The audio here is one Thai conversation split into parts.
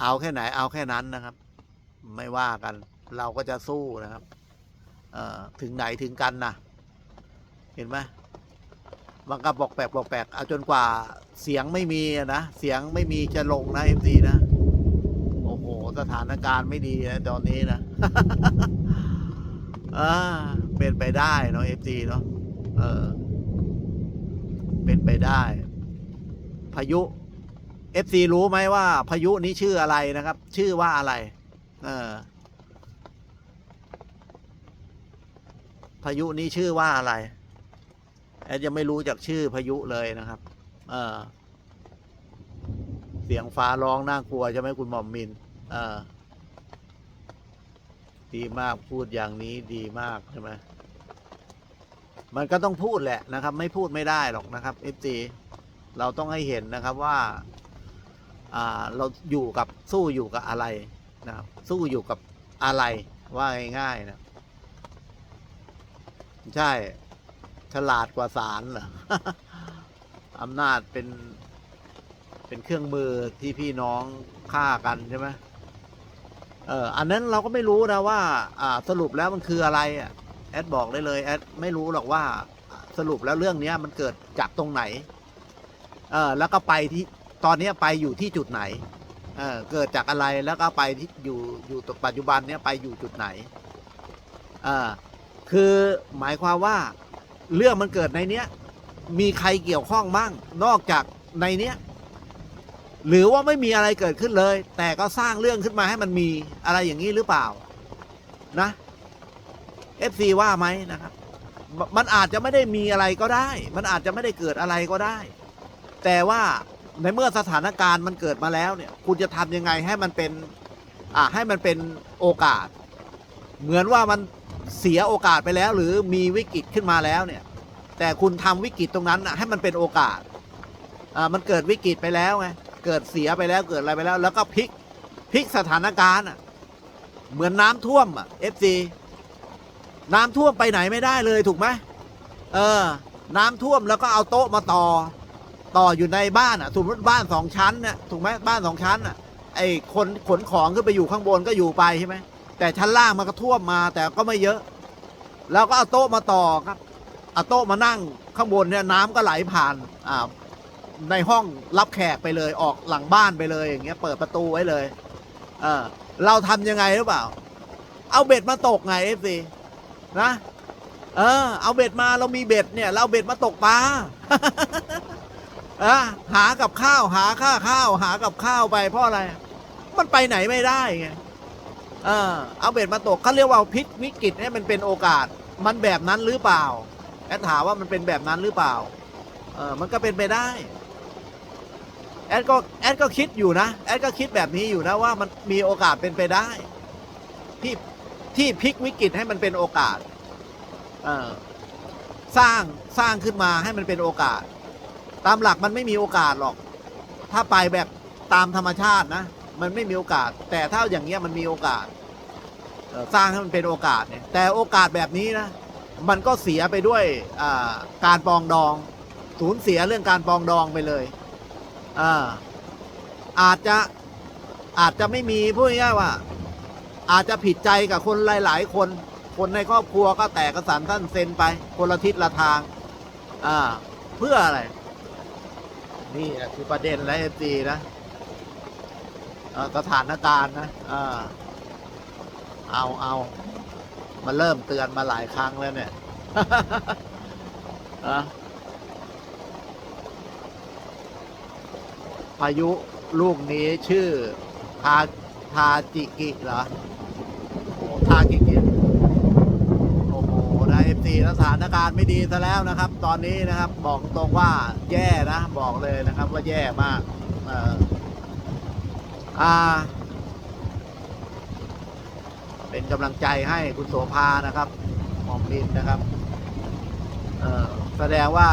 เอาแค่ไหนเอาแค่นั้นนะครับ ไม่ว่ากัน เราก็จะสู้นะครับ เอ่อถึงไหนถึงกันนะเห็นไหมมันก็บอกแปลกบอกแปลกเอาจนกว่าเสียงไม่มีนะเสียงไม่มีจะลงนะเอ็มซีนะโอ้โหสถานการณ์ไม่ดีนะตอนนี้นะอ่าเป็นไปได้เนาะเอฟซีเนาะเออ เป็นไปได้ พายุ เอฟซีรู้ไหมว่าพายุนี้ชื่ออะไรนะครับ ชื่อว่าอะไร เออ พายุนี้ชื่อว่าอะไรแอดยังไม่รู้จากชื่อพายุเลยนะครับ เออ เสียงฟ้าร้องน่ากลัวใช่ไหมคุณหม่อมมิน เออ ดีมากพูดอย่างนี้ดีมากใช่ไหมมันก็ต้องพูดแหละนะครับ ไม่พูดไม่ได้หรอกนะครับเอฟซีเราต้องให้เห็นนะครับว่า เราอยู่กับสู้อยู่กับอะไรนะครับ สู้อยู่กับอะไรว่าง่ายๆนะใช่ ฉลาดกว่าศาลเหรออำนาจเป็น เป็นเครื่องมือที่พี่น้องฆ่ากันใช่ไหมเอออันนั้นเราก็ไม่รู้นะว่าอ่าสรุปแล้วมันคืออะไรอะแอดบอกได้เลยแอดไม่รู้หรอกว่าสรุปแล้วเรื่องเนี้ยมันเกิดจากตรงไหน เออแล้วก็ไปที่ ตอนนี้ไปอยู่ที่จุดไหนเเกิดจากอะไรแล้วก็ไปที่อยู่อยู่ตปัจจุบันเนี้ยไปอยู่จุดไหนอ่าคือหมายความว่าเรื่องมันเกิดในเนี้ยมีใครเกี่ยวข้องบ้างนอกจากในเนี้ยหรือว่าไม่มีอะไรเกิดขึ้นเลย แต่ก็สร้างเรื่องขึ้นมาให้มันมีอะไรอย่างนี้หรือเปล่านะ FC ว่าไหมนะครับ มันอาจจะไม่ได้มีอะไรก็ได้ มันอาจจะไม่ได้เกิดอะไรก็ได้ แต่ว่า ในเมื่อสถานการณ์มันเกิดมาแล้วเนี่ย คุณจะทำยังไงให้มันเป็น อ่าให้มันเป็นโอกาส เหมือนว่ามันเสียโอกาสไปแล้ว หรือมีวิกฤตขึ้นมาแล้วเนี่ย แต่คุณทำวิกฤตตรงนั้นน่ะให้มันเป็นโอกาส อ่ามันเกิดวิกฤตไปแล้วไงเกิดเสียไปแล้วเกิดอะไรไปแล้ว แล้วก็พลิกพลิกสถานการณ์อะเหมือนน้ำท่วมอะ FC น้ำท่วมไปไหนไม่ได้เลยถูกไหมเออ น้ำท่วมแล้วก็เอาโต๊ะมาต่อ ต่ออยู่ในบ้านอะสมมติบ้านสองชั้นเนี่ยถูกไหมบ้านสองชั้นอะไอ้คนขนของขึ้นไปอยู่ข้างบนก็อยู่ไปใช่ไหมแต่ชั้นล่างมันก็ท่วมมาแต่ก็ไม่เยอะ แล้วก็เอาโต๊ะมาต่อครับเอาโต๊ะมานั่งข้างบนเนี่ยน้ำก็ไหลผ่านอ่าในห้องรับแขกไปเลยออกหลังบ้านไปเลยอย่างเงี้ยเปิดประตูไว้เลยเออเราทำยังไงหรือเปล่า เอาเบ็ดมาตกไงเอฟซีนะเออ เอาเบ็ดมาเรามีเบ็ดเนี่ย เราเอาเบ็ดมาตกปลา อะหากับข้าวหาค่าข้าวหากับข้าวไปเพราะอะไร มันไปไหนไม่ได้ไงเออเอาเบ็ดมาตกเขาเรียกว่าพิกวิกฤตให้มันเป็นโอกาส มันแบบนั้นหรือเปล่าแอดถามว่ามันเป็นแบบนั้นหรือเปล่าเออมันก็เป็นไปได้แอดก็แอดก็คิดอยู่นะแอดก็คิดแบบนี้อยู่นะว่ามันมีโอกาสเป็นไปได้ ที่ที่พลิกวิกฤตให้มันเป็นโอกาสเออสร้างสร้างขึ้นมาให้มันเป็นโอกาส ตามหลักมันไม่มีโอกาสหรอก ถ้าไปแบบตามธรรมชาตินะ มันไม่มีโอกาส แต่ถ้าอย่างเงี้ยมันมีโอกาสสร้างให้มันเป็นโอกาสเนี่ย แต่โอกาสแบบนี้นะ มันก็เสียไปด้วยการปองดอง สูญเสียเรื่องการปองดองไปเลยอาอาจจะอาจจะไม่มีพูดง่ายว่า อาจจะผิดใจกับคนหลาย ๆ คน คนในครอบครัวก็แตกกระสันท่านเซ็นไป คนละทิศละทาง อ่า เพื่ออะไร นี่แหละคือประเด็นและเอฟซีนะสถานการณ์นะเอาเอามาเริ่มเตือนมาหลายครั้งแล้วเนี่ยพายุลูกนี้ชื่อทาทาจิกิเหรอทากิกิ นะเอฟซีสถานการณ์ไม่ดีซะแล้วนะครับ ตอนนี้นะครับบอกตรงว่าแย่นะบอกเลยนะครับว่าแย่มากเอออ่า เป็นกำลังใจให้คุณโสภานะครับหมอมลินนะครับแสดงว่า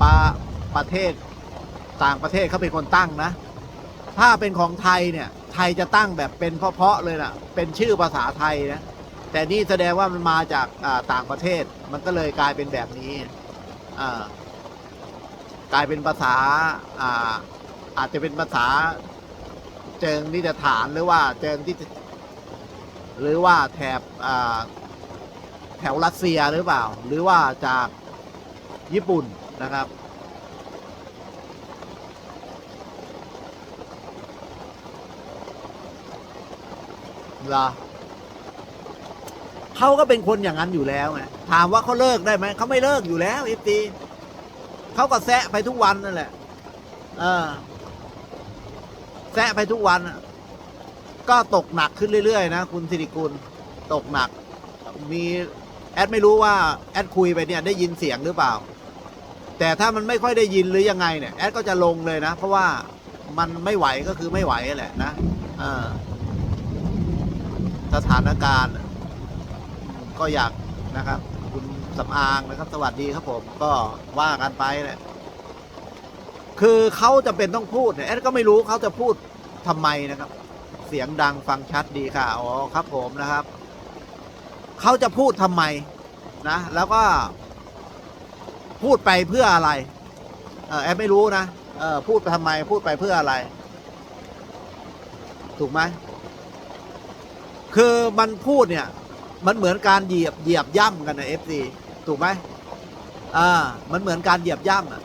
ปาประเทศต่างประเทศเขาเป็นคนตั้งนะ ถ้าเป็นของไทยเนี่ย ไทยจะตั้งแบบเป็นเพาะๆเลยน่ะ เป็นชื่อภาษาไทยนะ แต่นี่แสดงว่ามันมาจากต่างประเทศ มันก็เลยกลายเป็นแบบนี้กลายเป็นภาษาอาอาจจะเป็นภาษาเจิงที่จฐานหรือว่าเจิงที่หรือว่าแถบแถวรัสเซียหรือเปล่า หรือว่าจากญี่ปุ่นนะครับเหรอ เขาก็เป็นคนอย่างนั้นอยู่แล้วไงถามว่าเขาเลิกได้ไหมเขาไม่เลิกอยู่แล้วเอฟตีเขาก็แซะไปทุกวันนั่นแหละเออแซะไปทุกวันก็ตกหนักขึ้นเรื่อยๆนะคุณสิริกุลตกหนัก มีแอดไม่รู้ว่าแอดคุยไปเนี่ยได้ยินเสียงหรือเปล่า แต่ถ้ามันไม่ค่อยได้ยินหรือยังไงเนี่ยแอดก็จะลงเลยนะ เพราะว่ามันไม่ไหวก็คือไม่ไหวแหละนะสถานการณ์ ก็อยากนะครับ คุณสำอางนะครับ สวัสดีครับผมก็ว่ากันไปแหละคือเขาจะเป็นต้องพูดเนี่ยแอดก็ไม่รู้เขาจะพูดทำไมนะครับ เสียงดังฟังชัดดีค่ะอ๋อครับ ผมนะครับเขาจะพูดทำไมนะ แล้วก็ พูดไปเพื่ออะไร เออแอดไม่รู้นะเออพูดไปทำไม พูดไปเพื่ออะไร ถูกไหมคือมันพูดเนี่ย มันเหมือนการเหยียบเหยียบย่ำกันนะเอฟซีถูกไหมอ่ามันเหมือนการเหยียบย่ำอะ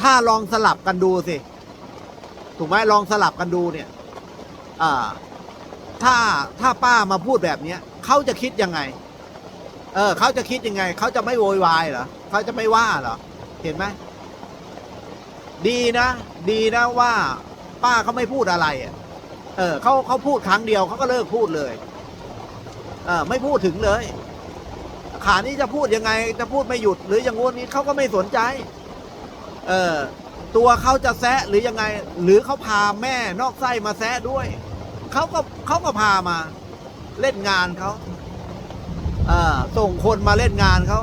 ถ้าลองสลับกันดูสิ ถูกไหมลองสลับกันดูเนี่ย อ่า ถ้าถ้าป้ามาพูดแบบเนี้ยเขาจะคิดยังไง เออเขาจะคิดยังไง เขาจะไม่โวยวายเหรอเขาจะไม่ว่าเหรอ เห็นไหมดีนะ ดีนะว่า ป้าเขาไม่พูดอะไรอะ เออเขาเขาพูดครั้งเดียวเขาก็เลิกพูดเลย ไม่พูดถึงเลย ขานี้จะพูดยังไงจะพูดไม่หยุด หรืออย่างงู้นนี้เขาก็ไม่สนใจ เออตัวเขาจะแซะหรือยังไง หรือเขาพาแม่นอกไส้มาแซะด้วยเขาก็เขาก็พามา เล่นงานเขาเออส่งคนมาเล่นงานเขา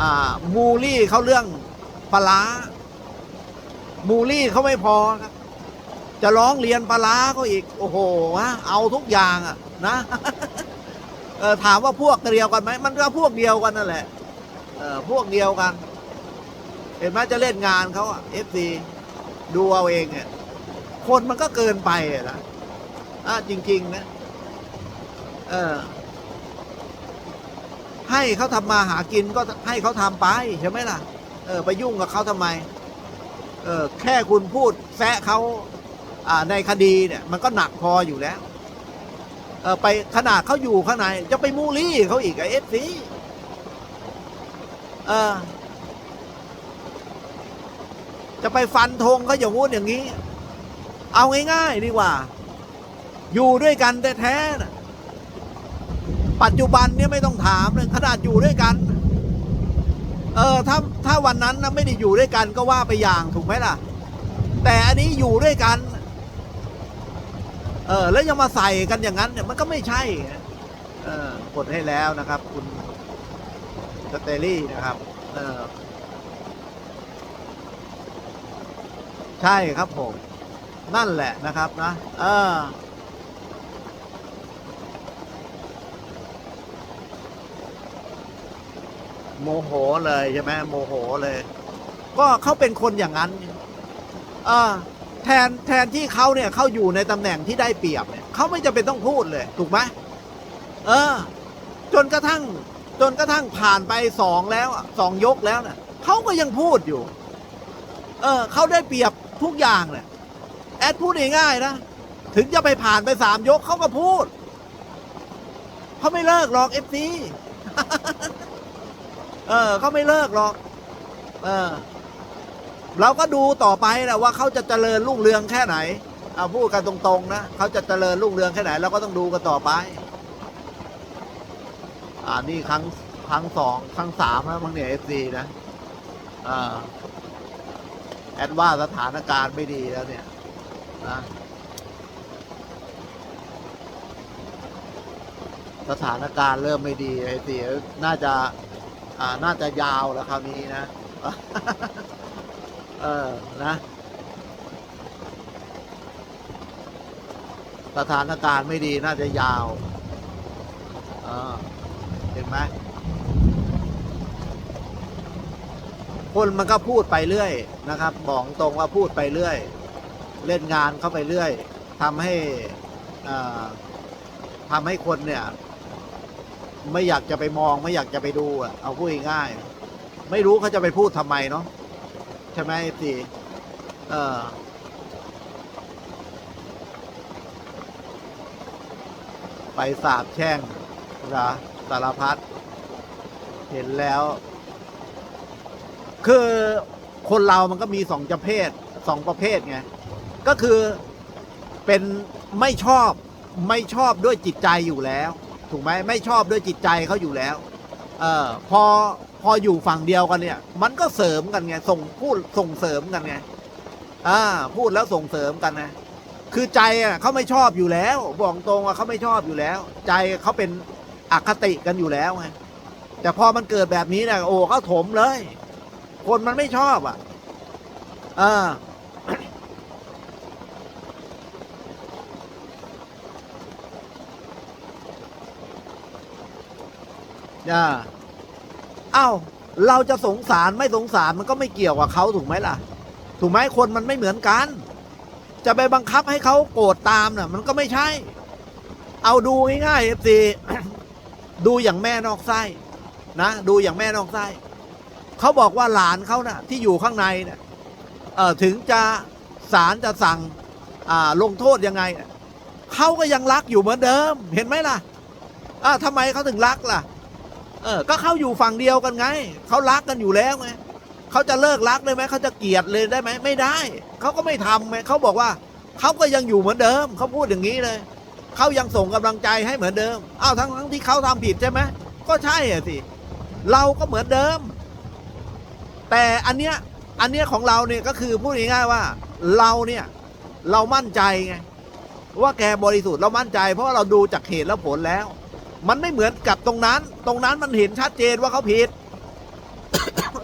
อ่ามูลี่เขาเรื่องปลาร้ามูลี่เขาไม่พอครับจะร้องเรียนปลาเขาอีก โอ้โหฮะเอาทุกอย่างอะนะ ถามว่าพวกเดียวกันไหมมันก็พวกเดียวกันนั่นแหละเออพวกเดียวกัน เห็นไหมจะเล่นงานเขาอะเอฟซีดูเอาเองเนี่ยคนมันก็เกินไปนะอะจริง ๆ นะ เออ ให้เขาทำมาหากินก็ให้เขาทำไปใช่ไหมล่ะ เออ ไปยุ่งกับเขาทำไม เออ แค่คุณพูดแซะเขาอ่าในคดีเนี่ย มันก็หนักพออยู่แล้ว ไปขนาดเขาอยู่ข้างในจะไปมูลี่เขาอีกไอเอฟซีเออจะไปฟันธงเขาอย่างงู้นอย่างนี้ เอาง่ายๆดีกว่า อยู่ด้วยกันแท้ๆปัจจุบันเนี่ยไม่ต้องถามเลยขนาดอยู่ด้วยกัน เออถ้าถ้าวันนั้นนะไม่ได้อยู่ด้วยกันก็ว่าไปอย่างถูกไหมล่ะ แต่อันนี้อยู่ด้วยกัน เออแล้วยังมาใส่กันอย่างนั้นเนี่ยมันก็ไม่ใช่เออกดให้แล้วนะครับ คุณสเตอรี่นะครับ เออใช่ครับผม นั่นแหละนะครับนะ เออโมโหเลยใช่ไหมโมโหเลย ก็เขาเป็นคนอย่างนั้น เออ แทนแทนที่เขาเนี่ยเขาอยู่ในตำแหน่งที่ได้เปรียบเนี่ยเขาไม่จำเป็นต้องพูดเลย ถูกไหมเออ จนกระทั่ง จนกระทั่งผ่านไปสองแล้วสองยกแล้วเนี่ยเขาก็ยังพูดอยู่ เออเขาได้เปรียบทุกอย่างเลยแอดพูดง่ายๆนะถึงจะไปผ่านไปสามยกเขาก็พูดเขาไม่เลิกหรอกเอฟซีเออเขาไม่เลิกหรอก เออ เราก็ดูต่อไปแหละว่าเขาจะเจริญรุ่งเรืองแค่ไหนเอาพูดกันตรงๆนะเขาจะเจริญรุ่งเรืองแค่ไหนเราก็ต้องดูกันต่อไปอ่านี่ครั้งครั้งสองครั้งสามแล้วมั้งเนี่ยเอฟซีนะอ่าแอดว่าสถานการณ์ไม่ดีแล้วเนี่ยนะสถานการณ์เริ่มไม่ดีไอ้ตีน่าจะ อ่า น่าจะยาวแล้วคราวนี้นะ เออ นะ สถานการณ์ไม่ดีน่าจะยาว เออ เห็นไหม คนมันก็พูดไปเรื่อยนะครับ บอกตรงว่าพูดไปเรื่อย เล่นงานเข้าไปเรื่อยทำให้อ่าทำให้คนเนี่ย ไม่อยากจะไปมอง ไม่อยากจะไปดูอะเอาพูดง่าย ไม่รู้เขาจะไปพูดทำไมเนาะ ช่ไหมสิเออไปสาบแช่งนะสารพัดเห็นแล้ว คือคนเรามันก็มีสองประเภทสองประเภทไง ก็คือเป็นไม่ชอบไม่ชอบด้วยจิตใจอยู่แล้ว ถูกไหมไม่ชอบด้วยจิตใจเขาอยู่แล้ว เออพอพออยู่ฝั่งเดียวกันเนี่ย มันก็เสริมกันไงส่งพูดส่งเสริมกันไงอ่าพูดแล้วส่งเสริมกันนะคือใจอะเขาไม่ชอบอยู่แล้ว บอกตรงว่าเขาไม่ชอบอยู่แล้ว ใจเขาเป็นอคติกันอยู่แล้วไงแต่พอมันเกิดแบบนี้นะโอ้เขาถมเลย คนมันไม่ชอบอะอ่า อ่าเอ้าเราจะสงสารไม่สงสารมันก็ไม่เกี่ยวกับเขาถูกไหมล่ะ ถูกไหมคนมันไม่เหมือนกัน จะไปบังคับให้เขาโกรธตามน่ะ มันก็ไม่ใช่ เอาดูง่ายๆเอฟซีดูอย่างแม่นอกไส้นะดูอย่างแม่นอกไส้เขาบอกว่าหลานเขาน่ะ ที่อยู่ข้างในเนี่ยเออถึงจะศาลจะสั่งอ่าลงโทษยังไงเขาก็ยังรักอยู่เหมือนเดิม เห็นไหมล่ะอ่าทำไมเขาถึงรักล่ะ เออก็เขาอยู่ฝั่งเดียวกันไงเขารักกันอยู่แล้วไงเขาจะเลิกรักเลยไหมเขาจะเกลียดเลยได้ไหมไม่ได้เขาก็ไม่ทำไงเขาบอกว่าเขาก็ยังอยู่เหมือนเดิมเขาพูดอย่างนี้เลยเขายังส่งกำลังใจให้เหมือนเดิมอ้าวทั้งทั้งที่เขาทำผิดใช่ไหมก็ใช่อะสิเราก็เหมือนเดิม แต่อันเนี้ยอันเนี้ยของเราเนี่ยก็คือพูดง่ายๆว่า เราเนี่ยเรามั่นใจไงว่าแกบริสุทธิ์เรามั่นใจ เพราะาเราดูจากเหตุและผลแล้ว มันไม่เหมือนกับตรงนั้น ตรงนั้นมันเห็นชัดเจนว่าเขาผิด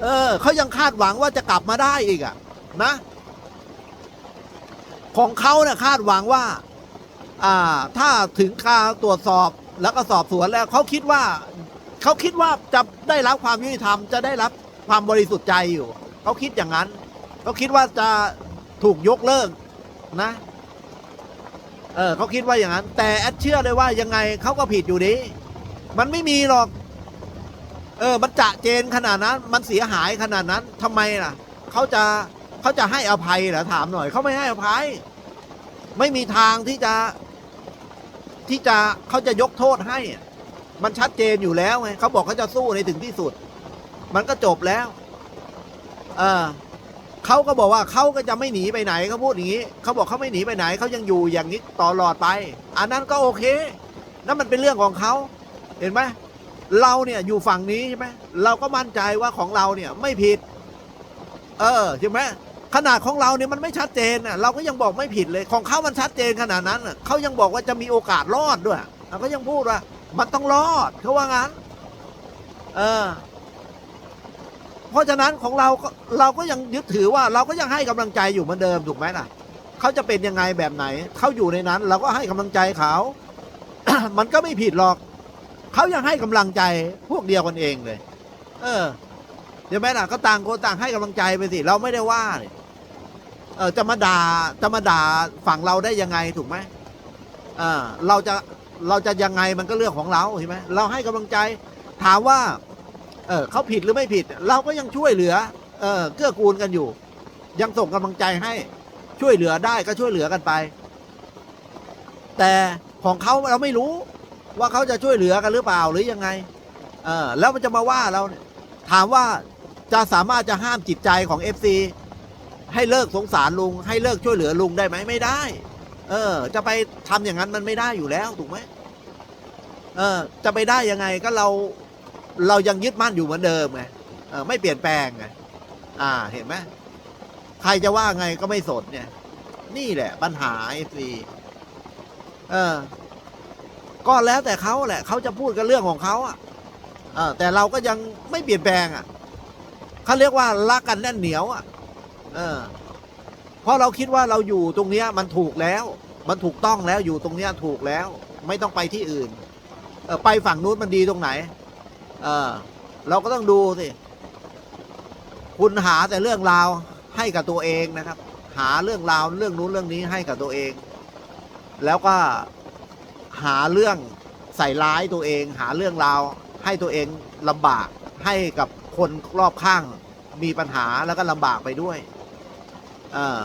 เออเขายังคาดหวังว่าจะกลับมาได้อีกอะนะ ของเขาเนี่ยคาดหวังว่า อ่า ถ้าถึงคาวตรวจสอบแล้วก็สอบสวนแล้วเขาคิดว่าเขาคิดว่าจะได้รับความยุติธรรมจะได้รับความบริสุทธิ์ใจอยู่เขาคิดอย่างนั้นเขาคิดว่าจะถูกยกเลิกนะ เออเขาคิดว่าอย่างนั้น แต่แอดเชื่อเลยว่ายังไงเขาก็ผิดอยู่ดีมันไม่มีหรอก เออ มันจะเจนขนาดนั้น มันเสียหายขนาดนั้นทำไมล่ะเขาจะเขาจะให้อภัยเหรอถามหน่อยเขาไม่ให้อภัย ไม่มีทางที่จะ ที่จะเขาจะยกโทษให้ มันชัดเจนอยู่แล้วไงเขาบอกเขาจะสู้ในถึงที่สุด มันก็จบแล้ว เออ เขาก็บอกว่าเขาก็จะไม่หนีไปไหนเขาพูดอย่างนี้เขาบอกเขาไม่หนีไปไหนเขายังอยู่อย่างนี้ตลอดไป อันนั้นก็โอเคนั่นมันเป็นเรื่องของเขาเห็นไหมเราเนี่ยอยู่ฝั่งนี้ใช่ไหมเราก็มั่นใจว่าของเราเนี่ยไม่ผิด เออใช่ไหมขนาดของเราเนี่ยมันไม่ชัดเจนน่ะเราก็ยังบอกไม่ผิดเลยของเขามันชัดเจนขนาดนั้นเขายังบอกว่าจะมีโอกาสรอดด้วยเขาก็ยังพูดว่า มันต้องรอดเขาว่างั้น เออ เพราะฉะนั้นของเราก็เราก็ยังยึดถือว่าเราก็ยังให้กำลังใจอยู่เหมือนเดิมถูกไหมล่ะเขาจะเป็นยังไงแบบไหนเขาอยู่ในนั้น เราก็ให้กำลังใจเขา มันก็ไม่ผิดหรอกเขายังให้กำลังใจพวกเดียวกันเองเลย เออเดี๋ยวไหมล่ะก็ต่างคนต่างให้กำลังใจไปสิเราไม่ได้ว่าเนี่ยเออจะมาด่าจะมาด่าฝั่งเราได้ยังไงถูกไหมเออเราจะเราจะยังไงมันก็เรื่องของเราใช่ไหมเราให้กำลังใจ ถามว่า เออเขาผิดหรือไม่ผิด เราก็ยังช่วยเหลือ เออเกื้อกูลกันอยู่ ยังส่งกำลังใจให้ช่วยเหลือได้ก็ช่วยเหลือกันไป แต่ของเขาเราไม่รู้ ว่าเขาจะช่วยเหลือกันหรือเปล่าหรือยังไง เออแล้วมันจะมาว่าเราเนี่ยถามว่าจะสามารถจะห้ามจิตใจของเอฟซีให้เลิกสงสารลุง ให้เลิกช่วยเหลือลุงได้ไหมไม่ได้ เออ จะไปทำอย่างนั้นมันไม่ได้อยู่แล้วถูกไหมเออ จะไปได้ยังไงก็เรา เรายังยึดมั่นอยู่เหมือนเดิมไงไม่เปลี่ยนแปลงไงอ่าเห็นไหมใครจะว่าไงก็ไม่สนเนี่ย นี่แหละ ปัญหาเอฟซีเออ ก็แล้วแต่เขาแหละเขาจะพูดกันเรื่องของเขาอะเออแต่เราก็ยังไม่เปลี่ยนแปลงอะเขาเรียกว่ารักกันแน่นเหนียวอะ เออ เพราะเราคิดว่าเราอยู่ตรงเนี้ย มันถูกแล้ว มันถูกต้องแล้วอยู่ตรงเนี้ยถูกแล้ว ไม่ต้องไปที่อื่น เออไปฝั่งนู้นมันดีตรงไหน เออเราก็ต้องดูสิ คุณหาแต่เรื่องราวให้กับตัวเองนะครับ หาเรื่องราวเรื่องนู้นเรื่องนี้ให้กับตัวเอง แล้วก็หาเรื่องใส่ร้ายตัวเอง หาเรื่องราวให้ตัวเองลำบากให้กับคนรอบข้างมีปัญหาแล้วก็ลำบากไปด้วย เออ